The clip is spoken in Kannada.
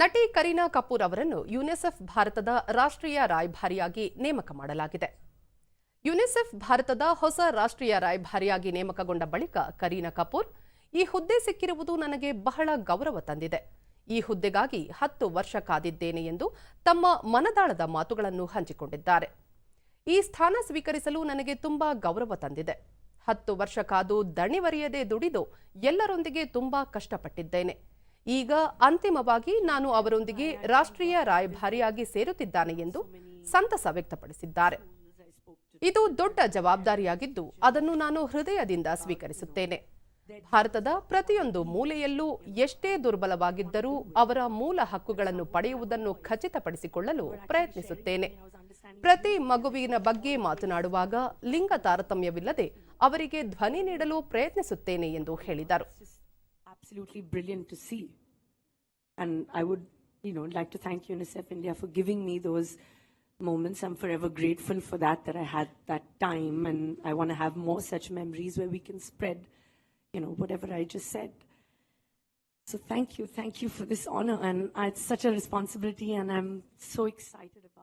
ನಟಿ ಕರೀನಾ ಕಪೂರ್ ಅವರನ್ನು ಯುನಿಸೆಫ್ ಭಾರತದ ರಾಷ್ಟ್ರೀಯ ರಾಯಭಾರಿಯಾಗಿ ನೇಮಕ ಮಾಡಲಾಗಿದೆ. ಯುನಿಸೆಫ್ ಭಾರತದ ಹೊಸ ರಾಷ್ಟ್ರೀಯ ರಾಯಭಾರಿಯಾಗಿ ನೇಮಕಗೊಂಡ ಬಳಿಕ ಕರೀನಾ ಕಪೂರ್, ಈ ಹುದ್ದೆ ಸಿಕ್ಕಿರುವುದು ನನಗೆ ಬಹಳ ಗೌರವ ತಂದಿದೆ. ಈ ಹುದ್ದೆಗಾಗಿ ಹತ್ತು ವರ್ಷ ಕಾದಿದ್ದೇನೆ ಎಂದು ತಮ್ಮ ಮನದಾಳದ ಮಾತುಗಳನ್ನು ಹಂಚಿಕೊಂಡಿದ್ದಾರೆ. ಈ ಸ್ಥಾನ ಸ್ವೀಕರಿಸಲು ನನಗೆ ತುಂಬಾ ಗೌರವ ತಂದಿದೆ. ಹತ್ತು ವರ್ಷ ಕಾದು ದಣಿವರಿಯದೆ ದುಡಿದು ಎಲ್ಲರೊಂದಿಗೆ ತುಂಬಾ ಕಷ್ಟಪಟ್ಟಿದ್ದೇನೆ. ಈಗ ಅಂತಿಮವಾಗಿ ನಾನು ಅವರೊಂದಿಗೆ ರಾಷ್ಟ್ರೀಯ ರಾಯಭಾರಿಯಾಗಿ ಸೇರುತ್ತಿದ್ದಾನೆ ಎಂದು ಸಂತಸ ವ್ಯಕ್ತಪಡಿಸಿದ್ದಾರೆ. ಇದು ದೊಡ್ಡ ಜವಾಬ್ದಾರಿಯಾಗಿದ್ದು ಅದನ್ನು ನಾನು ಹೃದಯದಿಂದ ಸ್ವೀಕರಿಸುತ್ತೇನೆ. ಭಾರತದ ಪ್ರತಿಯೊಂದು ಮೂಲೆಯಲ್ಲೂ ಎಷ್ಟೇ ದುರ್ಬಲವಾಗಿದ್ದರೂ ಅವರ ಮೂಲ ಹಕ್ಕುಗಳನ್ನು ಪಡೆಯುವುದನ್ನು ಖಚಿತಪಡಿಸಿಕೊಳ್ಳಲು ಪ್ರಯತ್ನಿಸುತ್ತೇನೆ. ಪ್ರತಿ ಮಗುವಿನ ಬಗ್ಗೆ ಮಾತನಾಡುವಾಗ ಲಿಂಗ ತಾರತಮ್ಯವಿಲ್ಲದೆ ಅವರಿಗೆ ಧ್ವನಿ ನೀಡಲು ಪ್ರಯತ್ನಿಸುತ್ತೇನೆ ಎಂದು ಹೇಳಿದರು. And I would, you know, like to thank UNICEF India for giving me those moments. I'm forever grateful for that, that I had that time. And I want to have more such memories where we can spread, you know, whatever I just said. So thank you. Thank you for this honor. And it's such a responsibility, and I'm so excited about